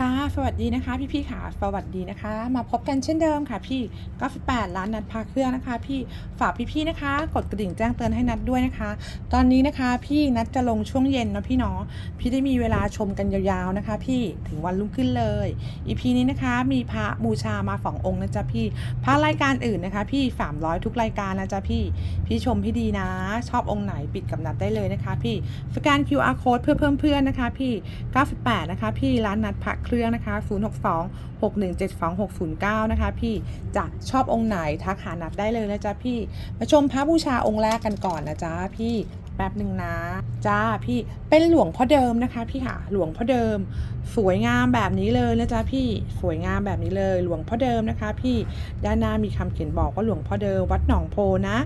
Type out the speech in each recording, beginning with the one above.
ค่ะ สวัสดีนะคะ พี่ๆค่ะ สวัสดีนะคะ มาพบกันเช่นเดิมค่ะ พี่98ร้านนัดพาเครื่องนะคะ พี่ฝากพี่ๆนะคะ กดกระดิ่งแจ้งเตือนให้นัดด้วยนะคะ ตอนนี้นะคะพี่นัดจะลงช่วงเย็นนะพี่เนาะพี่ได้มีเวลาชมกันยาวๆนะคะ พี่ถึงวันรุ่งขึ้นเลยอีพีนี้นะคะ มีพระบูชามาสององค์นะจ๊ะพี่พระรายการอื่นนะคะ พี่ 300 ทุกรายการนะจ๊ะพี่ พี่ชมพี่ดีนะ ชอบองค์ไหนปิดกับนัดได้เลยนะคะ พี่สแกน QR code เพื่อเพิ่มเพื่อนนะคะ พี่98นะคะ พี่ร้านนัดพระเครื่องนะคะ 062 617 2609 นะคะ พี่จะชอบองค์ไหนทักหานัดได้เลยนะจ๊ะพี่ มาชมพระบูชาองค์แรกกันก่อนนะจ๊ะพี่แป๊บหนึ่งนะ จ้าพี่เป็นหลวงพ่อเดิมนะคะ พี่ค่ะหลวงพ่อเดิม สวยงามแบบนี้เลยนะจ๊ะพี่สวยงามแบบนี้เลย หลวงพ่อเดิมนะคะ พี่ด้านหน้ามีคำเขียนบอกว่าหลวงพ่อเดิมวัดหนองโพนะ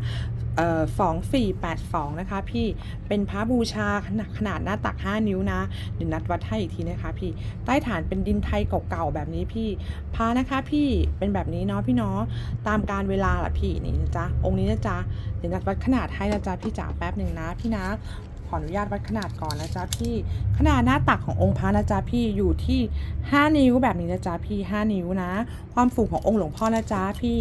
สองสี่แปดสองนะคะพี่เป็นพระบูชาขนาดขนาดหน้าตัก 5 นิ้วนะเดี๋ยวนัดวัดให้อีกทีนะคะพี่ใต้ฐานเป็นดินไทยเก่าๆแบบนี้พี่พระนะคะพี่เป็นแบบนี้เนาะพี่เนาะตามการเวลาล่ะพี่นี่นะจ๊ะองค์นี้นะจ๊ะเดี๋ยวนัดวัดขนาดให้นะจ๊ะพี่จ๋าแป๊บหนึ่งนะพี่นะ ขออนุญาตวัดขนาดก่อนนะจ๊ะพี่ ขนาดหน้าตักขององค์พระนะจ๊ะพี่อยู่ที่ 5 นิ้วแบบนี้นะจ๊ะพี่ 5 นิ้วนะ ความสูงขององค์หลวงพ่อนะจ๊ะพี่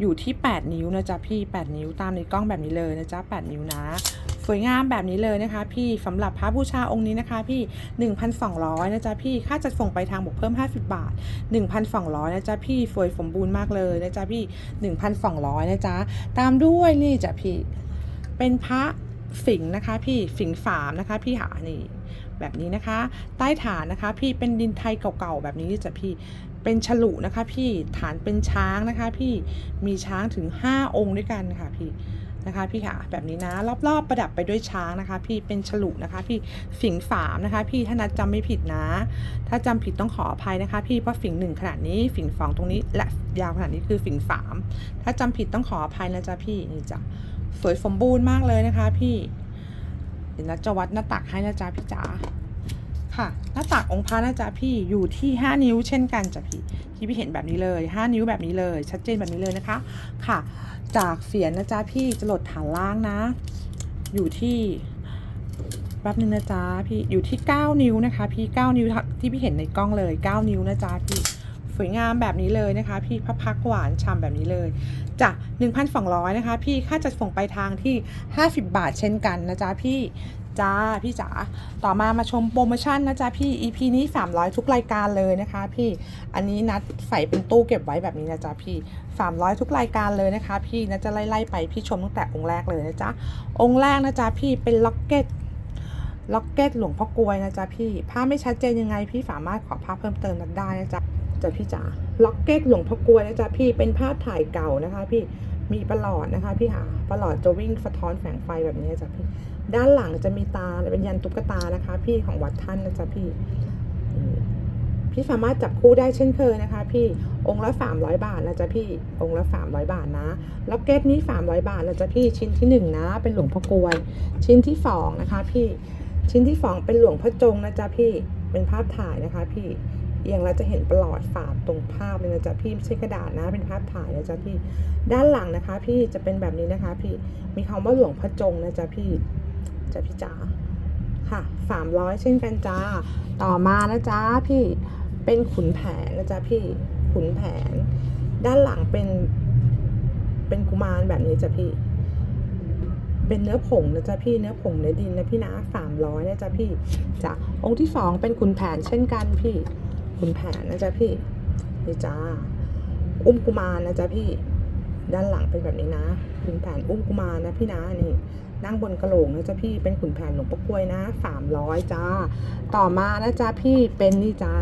อยู่ที่ 8 นิ้วนะจ๊ะพี่ 8 นิ้วตามในกล้องแบบนี้เลยนะจ๊ะ8 นิ้วนะสวยงามแบบนี้เลยนะคะ พี่สำหรับพระบูชาองค์นี้นะคะพี่ 1,200นะจ๊ะพี่ค่าจัดส่งไปทางบวกเพิ่ม 50 บาท 1,200นะจ๊ะพี่สวยสมบูรณ์มากเลยนะจ๊ะพี่ 1,200นะจ๊ะตามด้วยนี่จ้ะพี่ เป็นพระ สิงนะคะ พี่สิงฝามนะคะ พี่หานี่แบบนี้นะคะ ใต้ฐานนะคะ พี่เป็นดินไทยเก่าๆแบบนี้จ้ะพี่เป็นฉลุนะคะ พี่ฐานเป็นช้างนะคะ พี่มีช้างถึง 5 องค์ด้วยกันค่ะพี่นะคะพี่ค่ะแบบนี้นะรอบๆประดับไปด้วยช้างนะคะ พี่เป็นฉลุนะคะ พี่สิงฝามนะคะ พี่ถ้านัดจำไม่ผิดนะ ถ้าจำผิดต้องขออภัยนะคะ พี่เพราะฝิงหนึ่งขนาดนี้ฝิงสองตรงนี้และยาวขนาดนี้คือฝิงสาม ถ้าจำผิดต้องขออภัยนะจ๊ะพี่นี่จ้ะ สวยสมบูรณ์มากเลยนะคะ พี่ เดี๋ยวนัดจะวัดหน้าตักให้นะจ๊ะพี่จ๋า ค่ะ หน้าตักองค์พระนะจ๊ะพี่อยู่ที่ 5 นิ้วเช่นกันจ้ะพี่ ที่พี่เห็นแบบนี้เลย 5 นิ้วแบบนี้เลย ชัดเจนแบบนี้เลยนะคะ ค่ะ จากเสียนนะจ๊ะพี่จะหลดฐานล่างนะ อยู่ที่แป๊บนึงนะจ๊ะพี่อยู่ที่ 9 นิ้วนะคะ พี่ 9 นิ้วที่พี่เห็นในกล้องเลย 9 นิ้วนะจ๊ะพี่สวยงามแบบนี้เลยนะคะ พี่พระพักหวานฉ่ำแบบนี้เลย จ้ะ1,200 นะคะ พี่ค่าจัดส่งไปทางที่ 50 บาทเช่นกันนะจ๊ะพี่จ้าพี่จ๋าต่อมามาชมโปรโมชั่นนะจ๊ะพี่ EP นี้ 300 ทุกรายการเลยนะคะพี่อันนี้นัดใส่เป็นตู้เก็บไว้แบบนี้นะจ๊ะพี่ 300 ทุกรายการเลยนะคะ พี่นะจะไล่ๆไปพี่ชมตั้งแต่องค์แรกเลยนะจ๊ะองค์แรกนะจ๊ะพี่เป็นล็อกเก็ตล็อกเก็ตหลวงพ่อกลวยนะจ๊ะพี่ภาพไม่ชัดเจนยังไงพี่สามารถขอภาพเพิ่มเติมนั้นได้นะจ๊ะจ้ะพี่จ๋า ล็อกเก็ตหลวงพ่อกลวยนะจ๊ะพี่เป็นภาพถ่ายเก่านะคะ พี่มีประหลอดนะคะพี่หาประหลอดจะวิ่งสะท้อนแสงไฟแบบนี้จ๊ะพี่ ด้านหลังจะมีตาเป็นยันตุ๊กตานะคะ พี่ของวัดท่านนะจ๊ะพี่ พี่สามารถจับคู่ได้เช่นเคยนะคะ พี่องค์ละ300บาทนะจ๊ะพี่องค์ละ300บาทนะล็อกเก็ตนี้300บาทนะจ๊ะพี่ชิ้นที่หนึ่งนะ เป็นหลวงพ่อกลวย ชิ้นที่สองนะคะ พี่ชิ้นที่สองเป็นหลวงพ่อจงนะจ๊ะพี่เป็นภาพถ่ายนะคะ พี่ อียงแล้วจะเห็นประหลอดฝาดตรงภาพเลยนะจ๊ะพี่ไม่ใช่กระดาษนะเป็นภาพถ่ายนะจ๊ะพี่ด้านหลังนะคะ พี่จะเป็นแบบนี้นะคะ พี่มีคำว่าหลวงพ่อจงนะจ๊ะพี่จ๊ะพี่จ๋าค่ะสามร้อยเช่นกันจ้าต่อมานะจ๊ะพี่เป็นขุนแผนนะจ๊ะพี่ขุนแผน ด้านหลังเป็นเป็นกุมารแบบนี้จ้ะพี่เป็นเนื้อผงนะจ๊ะพี่เนื้อผงเนื้อดินนะพี่นะสามร้อยนะจ๊ะพี่จ้ะองค์ที่สองเป็นขุนแผนเช่นกันพี่ ขุนแผนนะจ๊ะพี่นี่จ้าอุ้มกุมารนะจ๊ะพี่ ด้านหลังเป็นแบบนี้นะขุนแผนอุ้มกุมารนะพี่นะนี่นั่งบนกระโหลกนะจ๊ะพี่เป็นขุนแผนหลวงพ่กล้วยนะสามร้อยจ้า ต่อมานะจ๊ะพี่เป็นนี่จ้า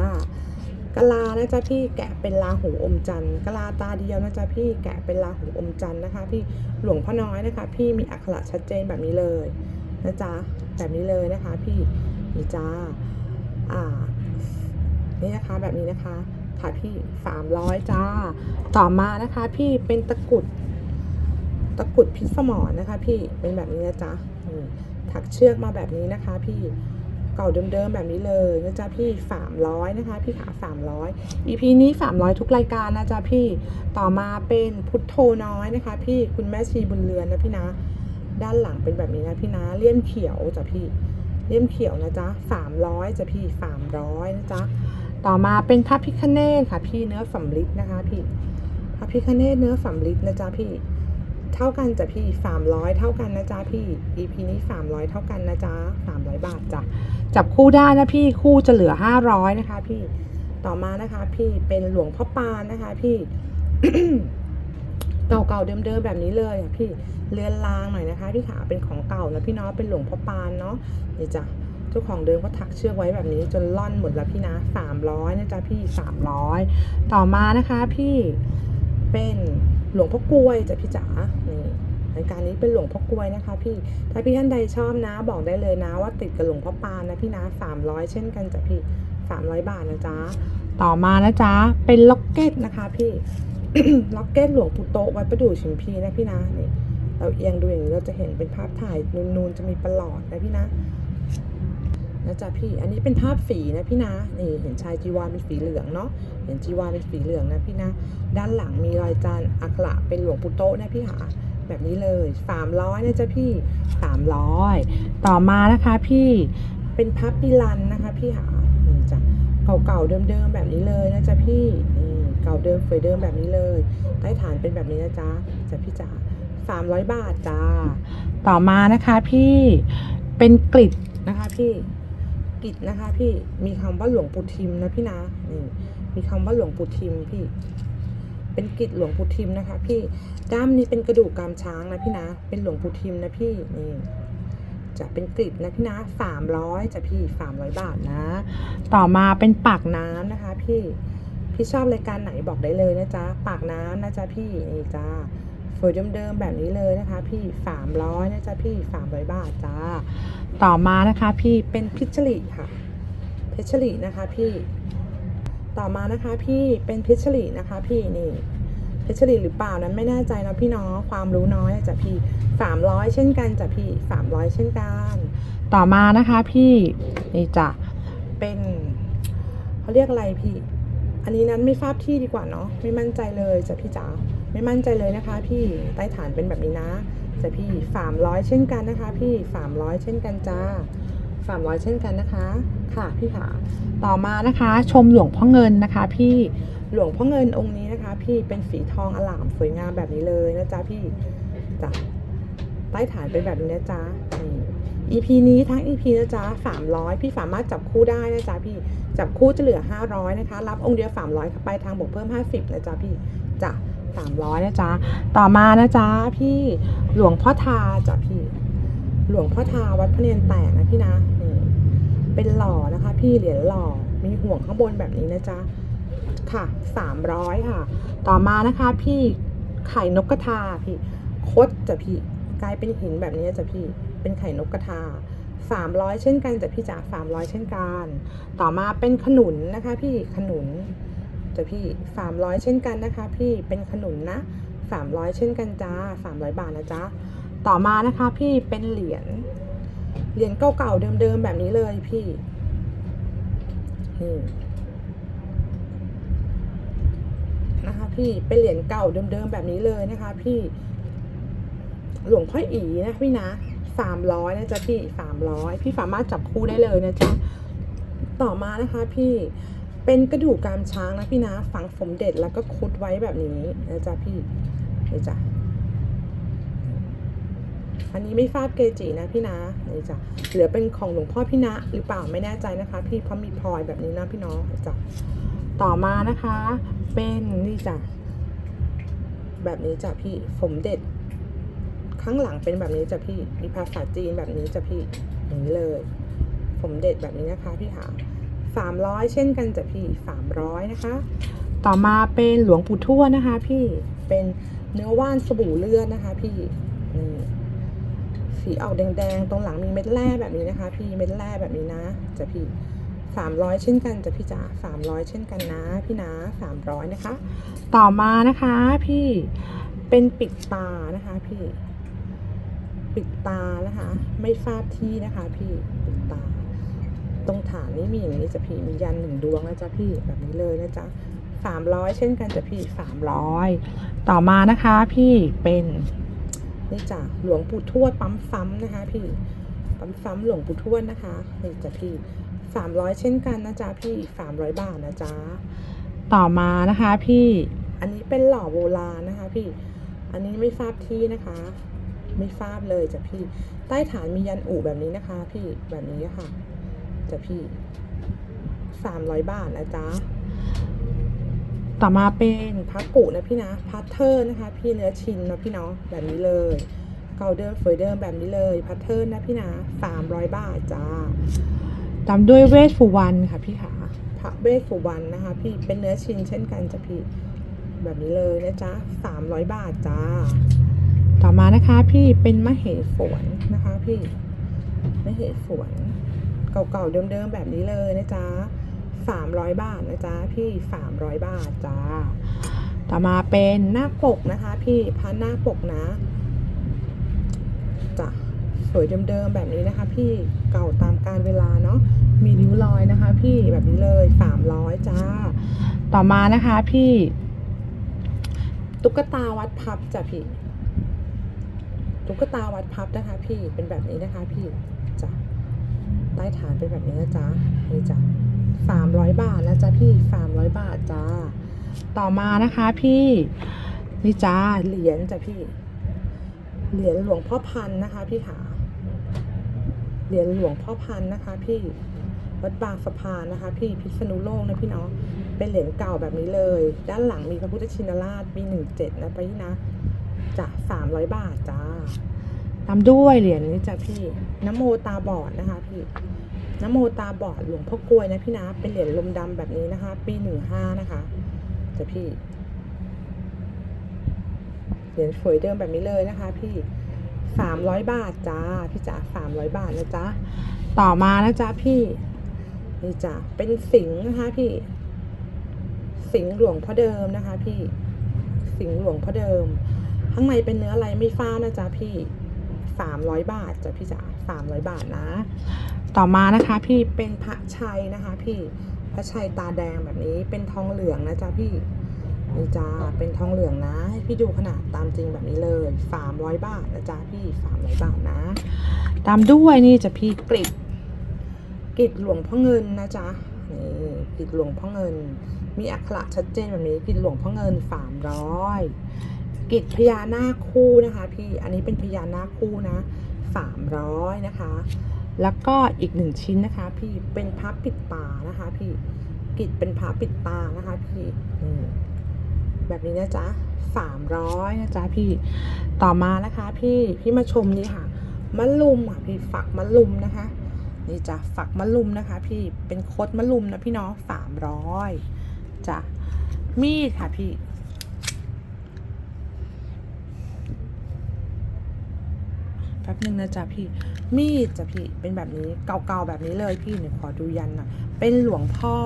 กะลานะจ๊ะพี่แกะเป็นลาหูอมจันทร์กะลาตาเดียวนะจ๊ะพี่แกะเป็นลาหูอมจันทร์นะคะ พี่หลวงพ่อน้อยนะคะ พี่มีอักขระชัดเจนแบบนี้เลยนะจ๊ะแบบนี้เลยนะคะ พี่นี่จ้าอ่า นี่นะคะแบบนี้นะคะ ค่ะพี่สามร้อยจ้า ต่อมานะคะ พี่เป็นตะกุด ตะกุดพิษสมรนะคะ พี่เป็นแบบนี้นะจ๊ะถักเชือกมาแบบนี้นะคะ พี่เก่าเดิมๆแบบนี้เลยนะจ๊ะพี่สามร้อยนะคะ พี่ขาสามร้อย EP นี้สามร้อยทุกรายการนะจ๊ะพี่ต่อมาเป็นพุทโธน้อยนะคะ พี่คุณแม่ชีบุญเรือนนะพี่นะ ด้านหลังเป็นแบบนี้นะพี่นะเลี่ยมเขียวจ้ะพี่เลี่ยมเขียวนะจ๊ะสามร้อยจ้ะพี่สามร้อยนะจ๊ะ ต่อมาเป็นพระพิคเนตค่ะ พี่เนื้อสำลิดนะคะพี่พระพิคเนตเนื้อสำลิดนะจ๊ะพี่ เท่ากันจ้ะพี่สามร้อยเท่ากันนะจ๊ะพี่ EP นี้สามร้อยเท่ากันนะจ๊ะสามร้อยบาทจ้ะจับคู่ได้นะพี่คู่จะเหลือห้าร้อยนะคะ พี่ต่อมานะคะ พี่เป็นหลวงพ่อปานนะคะ พี่เก่าๆเดิมๆแบบนี้เลยอะพี่เรือนรางหน่อยนะคะพี่ขาเป็นของเก่านะพี่เนาะเป็นหลวงพ่อปานเนาะนี่จ้ะ เจ้าของเดิมก็ถักเชือกไว้แบบนี้จนล่อนหมดแล้วพี่นะสามร้อยนะจ๊ะพี่สามร้อยต่อมานะคะพี่เป็นหลวงพ่อกลวยจ้ะพี่จ๋านี่รายการนี้เป็นหลวงพ่อกลวยนะคะ พี่ ถ้าพี่ท่านใดชอบนะ บอกได้เลยนะ ว่าติดกับหลวงพ่อปานนะพี่นะสามร้อยเช่นกันจ้ะพี่สามร้อยบาทนะจ๊ะ ต่อมานะจ๊ะ เป็นล็อกเก็ตนะคะ พี่ ล็อกเก็ตหลวงปู่โตะวัดประดู่ชิมพีนะพี่นะนี่เราเอียงดูอย่างนี้เราจะเห็นเป็นภาพถ่ายนูนๆจะมีประหลอดนะพี่นะ นะจ๊ะพี่ อันนี้เป็นภาพฝีนะพี่นะนี่เห็นชายจีวรเป็นฝีเหลืองเนาะ เห็นจีวรเป็นฝีเหลืองนะพี่นะ ด้านหลังมีรอยจานอักระเป็นหลวงปู่โตนะพี่หาแบบนี้เลยสามร้อยนะจ๊ะพี่สามร้อยต่อมานะคะพี่เป็นพับปิลันนะคะพี่หานี่จ้ะเก่าๆเดิมๆแบบนี้เลยนะจ๊ะพี่นี่เก่าเดิมสวยเดิมแบบนี้เลย ใต้ฐานเป็นแบบนี้นะจ๊ะจ้ะพี่จ๋าสามร้อยบาทจ้า ต่อมานะคะพี่เป็นกลิดนะคะพี่ิดนะคะ พี่มีคำว่าหลวงปู่ทิมนะพี่นะนี่มีคำว่าหลวงปู่ทิมพี่ เป็นกลิดหลวงปู่ทิมนะคะ พี่ด้ามนี้เป็นกระดูกกามช้างนะพี่นะ เป็นหลวงปู่ทิมนะพี่นี่จะเป็นกลิดนะพี่นะสามร้อยจะพี่สามร้อยบาทนะ ต่อมาเป็นปากน้ำนะคะ พี่พี่ชอบรายการไหนบอกได้เลยนะจ๊ะปากน้ำนะจ๊ะพี่นี่จ้า ยเดิมๆแบบนี้เลยนะคะ พี่สามร้อยนะจ๊ะพี่สามร้อยบาทจ้า ต่อมานะคะพี่เป็นพิชลิค่ะพิชลินะคะพี่ ต่อมานะคะพี่เป็นพิชลินะคะพี่นี่พิชลิหรือเปล่านั้นไม่แน่ใจนะพี่น้องความรู้น้อยจ้ะพี่สามร้อยเช่นกันจ้ะพี่สามร้อยเช่นกัน ต่อมานะคะพี่นี่จ้ะเป็นเขาเรียกอะไรพี่ อันนี้นั้นไม่ทราบที่ดีกว่าเนาะไม่มั่นใจเลยจ้ะพี่จ๋า ไม่มั่นใจเลยนะคะ พี่ใต้ฐานเป็นแบบนี้นะจ้ะพี่สามร้อยเช่นกันนะคะ พี่สามร้อยเช่นกันจ้าสามร้อยเช่นกันนะคะ ค่ะพี่ขาต่อมานะคะ ชมหลวงพ่อเงินนะคะ พี่หลวงพ่อเงินองค์นี้นะคะ พี่เป็นสีทองอลามสวยงามแบบนี้เลยนะจ๊ะพี่จ้ะใต้ฐานเป็นแบบนี้นะจ๊ะนี่ EP นี้ทั้ง EP นะจ๊ะ300พี่สามารถจับคู่ได้นะจ๊ะพี่จับคู่จะเหลือ500นะคะ รับองค์เดียว300ค่ะไปทางบวกเพิ่ม50นะจ๊ะพี่จ้ะ 300นะจ๊ะ ต่อมานะจ๊ะพี่หลวงพ่อทาจ้ะพี่ หลวงพ่อทาวัดพระเนียนแตกนะพี่นะนี่เป็นหล่อนะคะ พี่เหรียญหล่อมีห่วงข้างบนแบบนี้นะจ๊ะค่ะ 300 ค่ะ ต่อมานะคะ พี่ไข่นกกระทาพี่คดจ้ะพี่กลายเป็นหินแบบนี้จ้ะพี่เป็นไข่นกกระทา300 เช่นกันจ้ะพี่จ๋า300 เช่นกัน ต่อมาเป็นขนุนนะคะ พี่ขนุน จ้ะพี่300เช่นกันนะคะ พี่เป็นขนุนนะ300เช่นกันจ้า300บาทนะจ๊ะต่อมานะคะพี่เป็นเหรียญเหรียญเก่าๆเดิมๆแบบนี้เลยพี่นี่นะคะพี่เป็นเหรียญเก่าเดิมๆแบบนี้เลยนะคะ พี่หลวงพ่ออีนะพี่นะสามร้อยนะจ๊ะพี่สามร้อยพี่สามารถจับคู่ได้เลยนะจ๊ะต่อมานะคะ พี่ เป็นกระดูกกรามช้างนะพี่นะ ฝังผมเด็ดแล้วก็คุดไว้แบบนี้นะจ๊ะพี่นะจ๊ะอันนี้ไม่ฟาบเกจินะพี่นะนะจ๊ะเหลือเป็นของหลวงพ่อพี่นะหรือเปล่าไม่แน่ใจนะคะ พี่เพราะมีพลอยแบบนี้นะพี่น้องนะจ๊ะต่อมานะคะ เป็นนี่จ้ะแบบนี้จ้ะพี่ผมเด็ด ข้างหลังเป็นแบบนี้จ้ะพี่มีภาษาจีนแบบนี้จ้ะพี่อย่างนี้เลย ผมเด็ดแบบนี้นะคะพี่ค่ะ 300 เช่นกันจ้ะพี่ 300 นะคะ ต่อมาเป็นหลวงปู่ทั่วนะคะ พี่เป็นเนื้อว่านสบู่เลือดนะคะ พี่นี่สีออกแดงๆ ตรงหลังมีเม็ดแร่แบบนี้นะคะ พี่เม็ดแร่แบบนี้นะจ้ะพี่สามร้อยเช่นกันจ้ะพี่จ๋าสามร้อยเช่นกันนะพี่นะสามร้อยนะคะ ต่อมานะคะพี่เป็นปิดตานะคะ พี่ ปิดตานะคะ ไม่ฟาดที่นะคะ พี่ปิดตา ตรงฐานนี้มีอย่างนี้จ้ะพี่มียันหนึ่งดวงนะจ๊ะพี่แบบนี้เลยนะจ๊ะสามร้อยเช่นกันจ้ะพี่สามร้อยต่อมานะคะพี่เป็นนี่จ้ะหลวงปู่ทวดปั๊มซ้ำนะคะ พี่ปั๊มซ้ำหลวงปู่ทวดนะคะนี่จ้ะพี่สามร้อยเช่นกันนะจ๊ะพี่สามร้อยบาทนะจ๊ะต่อมานะคะพี่อันนี้เป็นหล่อโบราณนะคะ พี่อันนี้ไม่ทราบที่นะคะ ไม่ทราบเลยจ้ะพี่ ใต้ฐานมียันอู่แบบนี้นะคะ พี่แบบนี้ค่ะ จ้ะพี่สามร้อยบาทนะจ๊ะต่อมาเป็นพักกุนะพี่นะพัทเทอร์นะคะ พี่เนื้อชิ้นนะพี่เนาะแบบนี้เลยเกาเดิมเฟยเดิมแบบนี้เลยพัทเทอร์นะพี่นะสามร้อยบาทจ้าตามด้วยเวทฟูวันค่ะพี่ขาพระเวทฟูวันนะคะ พี่เป็นเนื้อชิ้นเช่นกันจ้ะพี่แบบนี้เลยนะจ๊ะสามร้อยบาทจ้า ต่อมานะคะพี่เป็นมะเหฝวนนะคะ พี่มะเหฝวน เก่าๆเดิมๆแบบนี้เลยนะจ๊ะสามร้อยบาทนะจ๊ะพี่สามร้อยบาทจ้าต่อมาเป็นหน้าปกนะคะพี่พันหน้าปกนะจ้ะสวยเดิมๆแบบนี้นะคะ พี่เก่าตามการเวลาเนาะมีริ้วรอยนะคะ พี่แบบนี้เลยสามร้อยจ้า ต่อมานะคะพี่ ตุ๊กตาวัดพับจ้ะพี่ตุ๊กตาวัดพับนะคะ พี่เป็นแบบนี้นะคะ พี่ ใต้ฐานเป็นแบบนี้นะจ๊ะนี่จ้ะสามร้อยบาทนะจ๊ะพี่สามร้อยบาทจ้า ต่อมานะคะพี่นี่จ้าเหรียญจ้ะพี่ เหรียญหลวงพ่อพันนะคะ พี่ขาเหรียญหลวงพ่อพันนะคะ พี่วัดบางสะพานนะคะ พี่พิษณุโลกนะพี่เนาะเป็นเหรียญเก่าแบบนี้เลย ด้านหลังมีพระพุทธชินราชปีหนึ่งเจ็ดนะพี่นะจ้ะสามร้อยบาทจ้า ตามด้วยเหรียญนี้จ้ะพี่น้ำโมตาบอดนะคะพี่น้ำโมตาบอดหลวงพ่อกลวยนะพี่นะเป็นเหรียญลมดำแบบนี้นะคะ ปีหนึ่งห้านะคะจ้ะพี่เหรียญสวยเดิมแบบนี้เลยนะคะ พี่สามร้อยบาทจ้าพี่จ๋าสามร้อยบาทนะจ๊ะต่อมานะจ๊ะพี่นี่จ้ะเป็นสิงนะคะพี่ สิงหลวงพ่อเดิมนะคะ พี่ สิงห์หลวงพ่อเดิม ข้างในเป็นเนื้ออะไรไม่ฟ้านะจ๊ะพี่ สามร้อยบาทจ้ะพี่จ๋าสามร้อยบาทนะ ต่อมานะคะพี่เป็นพระชัยนะคะ พี่พระชัยตาแดงแบบนี้เป็นทองเหลืองนะจ๊ะพี่นี่จ้าเป็นทองเหลืองนะให้พี่ดูขนาดตามจริงแบบนี้เลยสามร้อยบาทนะจ๊ะพี่สามร้อยบาทนะ ตามด้วยนี่จะพี่กริดกริดหลวงพ่อเงินนะจ๊ะนี่กริดหลวงพ่อเงิน มีอักขระชัดเจนแบบนี้กริดหลวงพ่อเงินสามร้อย กิจพญานาคคู่นะคะ พี่อันนี้เป็นพญานาคคู่นะสามร้อยนะคะ แล้วก็อีกหนึ่งชิ้นนะคะ พี่เป็นพับปิดตานะคะ พี่กิจเป็นพับปิดตานะคะ พี่แบบนี้นะจ๊ะสามร้อยนะจ๊ะพี่ต่อมานะคะ พี่พี่มาชมนี่ค่ะมะลุมค่ะพี่ฝักมะลุมนะคะ นี่จ้ะฝักมะลุมนะคะ พี่เป็นโคดมะลุมนะพี่เนาะสามร้อยจ้ะมีดค่ะพี่ แป๊บนึงนะจ๊ะพี่ มีดจ้ะพี่ เป็นแบบนี้เก่าๆแบบนี้เลยพี่เนี่ยขอดูยันหน่อยเป็นหลวงพ่อ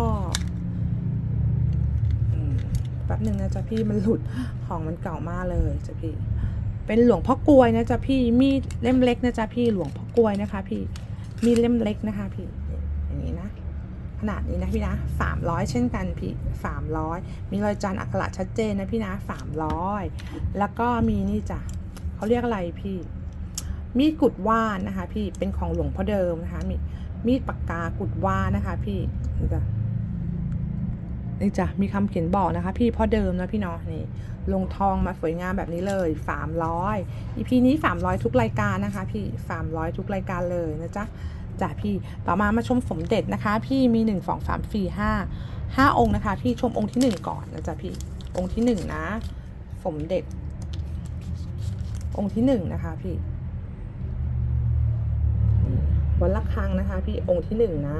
แป๊บนึงนะจ๊ะพี่มันหลุดของมันเก่ามากเลยจ้ะพี่ เป็นหลวงพ่อกลวยนะจ๊ะพี่มีดเล่มเล็กนะจ๊ะพี่หลวงพ่อกลวยนะคะ พี่มีดเล่มเล็กนะคะ พี่อย่างนี้นะขนาดนี้นะพี่นะสามร้อยเช่นกันพี่สามร้อยมีรอยจานอักขระชัดเจนนะพี่นะสามร้อยแล้วก็มีนี่จ้ะเขาเรียกอะไรพี่ มีดกุดว่านนะคะ พี่เป็นของหลวงพ่อเดิมนะคะมีมีดปากกากุดว่านนะคะ พี่นี่จ้ะนี่จ้ะมีคำเขียนบอกนะคะ พี่พ่อเดิมนะพี่เนาะนี่ ลงทองมาสวยงามแบบนี้เลยสามร้อยอีพีนี้สามร้อยทุกรายการนะคะ พี่สามร้อยทุกรายการเลยนะจ๊ะจ้ะพี่ต่อมามาชมสมเด็จนะคะ พี่มีหนึ่งสองสามสี่ห้าห้าองค์นะคะ พี่ชมองค์ที่หนึ่งก่อนนะจ๊ะพี่องค์ที่หนึ่งนะ สมเด็จ องค์ที่หนึ่งนะคะ พี่ วัดละครังนะคะ พี่องค์ที่หนึ่งนะ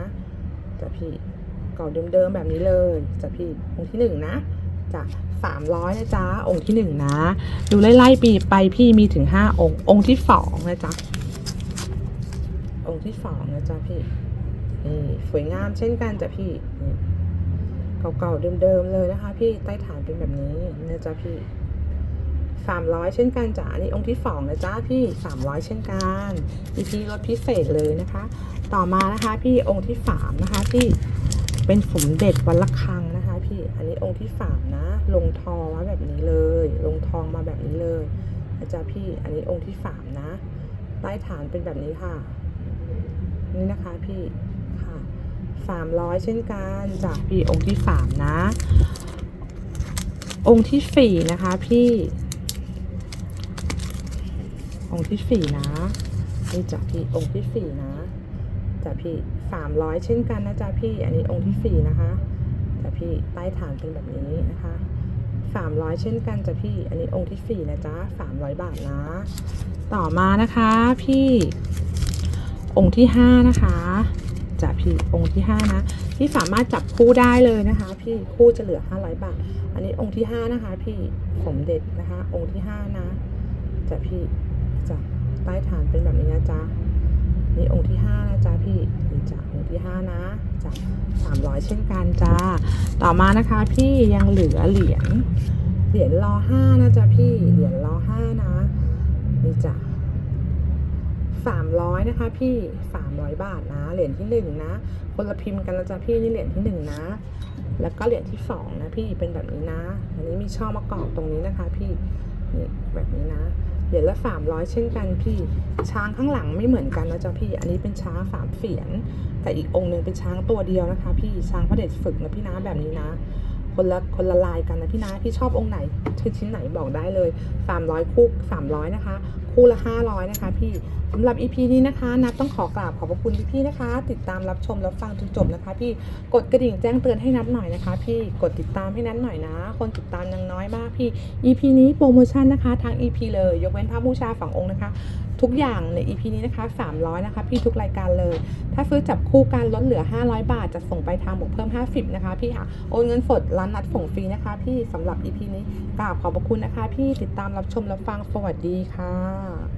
จ้ะพี่เก่าเดิมๆแบบนี้เลยจ้ะพี่องค์ที่หนึ่งนะจ้ะสามร้อยนะจ๊ะองค์ที่หนึ่งนะ ดูไล่ๆปีไปพี่มีถึงห้าองค์ องค์ที่สองนะจ๊ะองค์ที่สองนะจ๊ะพี่นี่สวยงามเช่นกันจ้ะพี่เก่าๆเดิมๆเลยนะคะ พี่ใต้ฐานเป็นแบบนี้นะจ๊ะพี่ สามร้อยเช่นกันจ้ะนนี้องค์ที่สองนะจ๊ะพี่สามร้อยเช่นกันมีพี่ลดพิเศษเลยนะคะ ต่อมานะคะพี่องค์ที่สามนะคะพี่เป็นสมเด็จวัดละคังนะคะ พี่อันนี้องค์ที่สามนะลงทองมาแบบนี้เลย ลงทองมาแบบนี้เลยนะจ๊ะพี่อันนี้องค์ที่สามนะใต้ฐานเป็นแบบนี้ค่ะ นี่นะคะพี่ค่ะสามร้อยเช่นกันจากพี่องค์ที่สามนะองค์ที่สี่นะคะพี่ องค์ที่สี่นะนี่จากพี่องค์ที่สี่นะจากพี่สามร้อยเช่นกันนะจ๊ะพี่ อันนี้องค์ที่สี่นะคะจากพี่ใต้ฐานเป็นแบบนี้นะคะสามร้อยเช่นกันจ้ะพี่ อันนี้องค์ที่สี่นะจ๊ะสามร้อยบาทนะ ต่อมานะคะพี่ องค์ที่ห้านะคะจากพี่องค์ที่ห้านะพี่สามารถจับคู่ได้เลยนะคะ พี่คู่จะเหลือห้าร้อยบาท อันนี้องค์ที่ห้านะคะ พี่สมเด็จนะคะ องค์ที่ห้านะจากพี่ จ้ะใต้ฐานเป็นแบบนี้นะจ๊ะนี่องค์ที่ห้านะจ๊ะพี่นี่จ้ะองค์ที่ห้านะจ้ะสามร้อยเช่นกันจ้าต่อมานะคะพี่ยังเหลือเหรียญเหรียญรอห้านะจ๊ะพี่เหรียญรอห้านะนี่จ้ะสามร้อยนะคะ พี่สามร้อยบาทนะเหรียญที่หนึ่งนะคนละพิมพ์กันแล้วจ้ะพี่นี่เหรียญที่หนึ่งนะ แล้วก็เหรียญที่สองนะพี่เป็นแบบนี้นะ อันนี้มีช่อมะกอกตรงนี้นะคะ พี่นี่แบบนี้นะ เหรียญละสามร้อยเช่นกันพี่ ช้างข้างหลังไม่เหมือนกันนะจ๊ะพี่ อันนี้เป็นช้างสามเสียน แต่อีกองค์หนึ่งเป็นช้างตัวเดียวนะคะ พี่ช้างพระเดชฝึกนะพี่นะแบบนี้นะคนละคนละลายกันนะพี่นะพี่ชอบองค์ไหนชิ้นไหนบอกได้เลย 300 คู่300 นะคะ คู่ละ 500 นะคะพี่สำหรับ EP นี้นะคะนับต้องขอกราบขอบพระคุณพี่ๆนะคะ ติดตามรับชมรับฟังจนจบนะคะ พี่กดกระดิ่งแจ้งเตือนให้นับหน่อยนะคะ พี่กดติดตามให้นับหน่อยนะ คนติดตามยังน้อยมากพี่ EP นี้โปรโมชั่นนะคะทาง EP เลย ยกเว้นพระบูชาฝั่งองค์นะคะ ทุกอย่างใน EP นี้นะคะ 300 นะคะ พี่ทุกรายการเลย ถ้าซื้อจับคู่การลดเหลือ 500 บาท จะส่งไปทางบวกเพิ่ม 50 นะคะ พี่ค่ะ โอนเงินสดร้านนัดส่งฟรีนะคะ พี่สำหรับ EP นี้กราบขอบพระคุณนะคะ พี่ติดตามรับชมรับฟังสวัสดีค่ะ